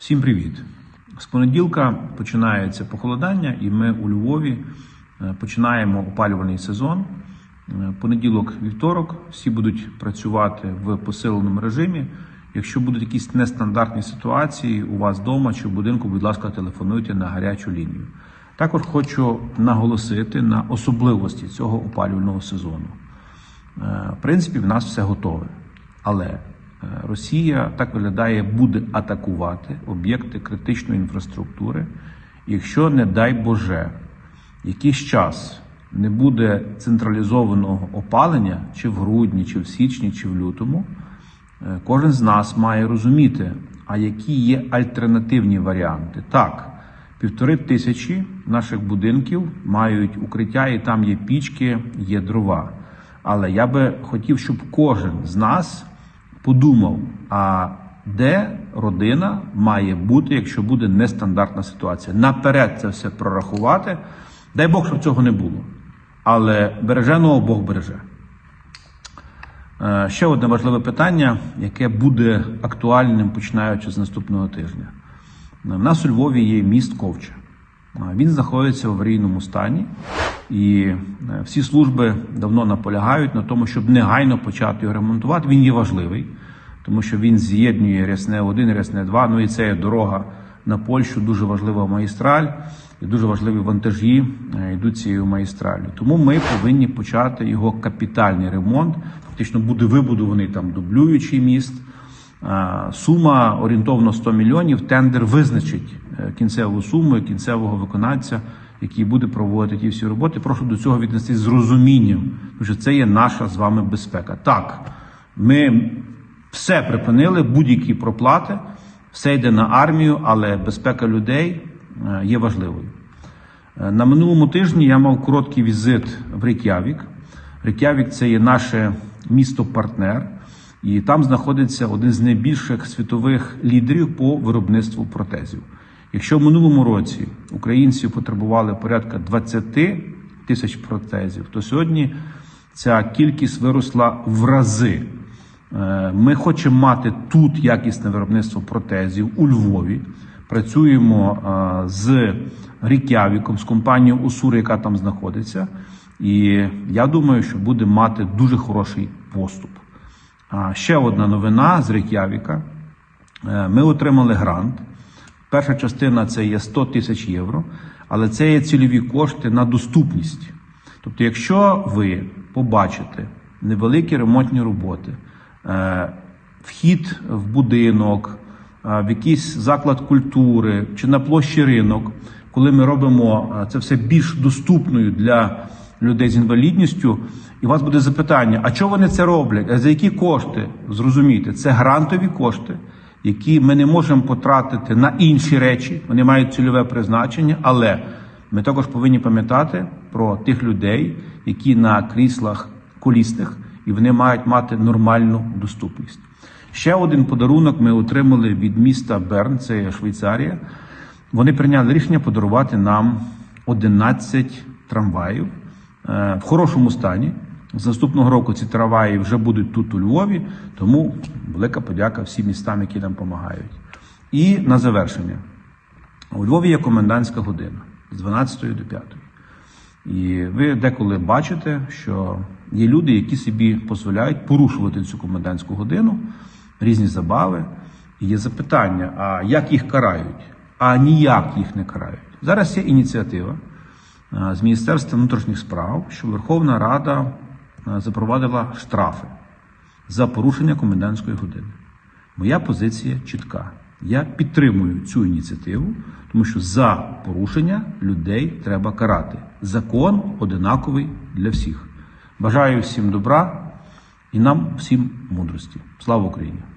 Всім привіт! З понеділка починається похолодання, і ми у Львові е, починаємо опалювальний сезон. Е, Понеділок, вівторок, всі будуть працювати в посиленому режимі. Якщо будуть якісь нестандартні ситуації у вас вдома чи в будинку, будь ласка, телефонуйте на гарячу лінію. Також хочу наголосити на особливості цього опалювального сезону. Е, В принципі, в нас все готове. Але Росія так виглядає, буде атакувати об'єкти критичної інфраструктури. Якщо, не дай Боже, якийсь час не буде централізованого опалення, чи в грудні, чи в січні, чи в лютому, е, кожен з нас має розуміти, а які є альтернативні варіанти. Так, півтори тисячі наших будинків мають укриття, і там є пічки, є дрова. Але я би хотів, щоб кожен з нас подумав, а де родина має бути, якщо буде нестандартна ситуація. Наперед це все прорахувати. Дай Бог, щоб цього не було. Але береженого Бог береже. Е, Ще одне важливе питання, яке буде актуальним починаючи з наступного тижня. У нас у Львові є міст Ковча. Він знаходиться в аварійному стані, і е, всі служби давно наполягають на тому, щоб негайно почати його ремонтувати. Він є важливий, тому що він з'єднує Рясне 1 Рясне 2. Ну і це є дорога на Польщу, дуже важлива магістраль, і дуже важливі вантажі е, йдуть цією магістраллю. Тому ми повинні почати його капітальний ремонт. Фактично буде вибудований там дублюючий міст. Сума орієнтовно 100 мільйонів. Тендер визначить е, кінцеву суму і кінцевого виконавця, який буде проводити ті всі роботи. Прошу до цього віднестись з розумінням, тому що це є наша з вами безпека. Так, ми все припинили, будь-які проплати, все йде на армію, але безпека людей е, є важливою. Е, На минулому тижні я мав короткий візит в Рейк'явік. Рейк'явік – це є наше місто-партнер, і там знаходиться один з найбільших світових лідерів по виробництву протезів. Якщо в минулому році українці потребували порядка 20 тисяч протезів, то сьогодні ця кількість виросла в рази. Е, Ми хочемо мати тут якісне виробництво протезів у Львові. Працюємо е, з Рікявіком, з компанією Усур, яка там знаходиться. І я думаю, що буде мати дуже хороший поступ. Ще одна новина з Рікявіка. Е, Ми отримали грант. Перша частина це є 100 тисяч євро, але це є цільові кошти на доступність. Тобто, якщо ви побачите невеликі ремонтні роботи, е, вхід в будинок, е, в якийсь заклад культури чи на площі ринок, коли ми робимо це все більш доступною для людей з інвалідністю, і у вас буде запитання: а чого вони це роблять? А за які кошти? Зрозумійте, це грантові кошти, які ми не можемо потратити на інші речі, вони мають цільове призначення, але ми також повинні пам'ятати про тих людей, які на кріслах колісних, і вони мають мати нормальну доступність. Ще один подарунок ми отримали від міста Берн, це Швейцарія. Вони прийняли рішення подарувати нам 11 трамваїв в хорошому стані. З наступного року ці трамваї вже будуть тут у Львові, тому велика подяка всім містам, які нам допомагають. І на завершення. У Львові є комендантська година з 12 до 5. І ви деколи бачите, що є люди, які собі дозволяють порушувати цю комендантську годину, різні забави. І є запитання: а як їх карають? А ніяк їх не карають. Зараз є ініціатива е, з Міністерства внутрішніх справ, що Верховна Рада е, запровадила штрафи за порушення комендантської години. Моя позиція чітка. Я підтримую цю ініціативу, тому що за порушення людей треба карати. Закон одинаковий для всіх. Бажаю всім добра і нам всім мудрості. Слава Україні!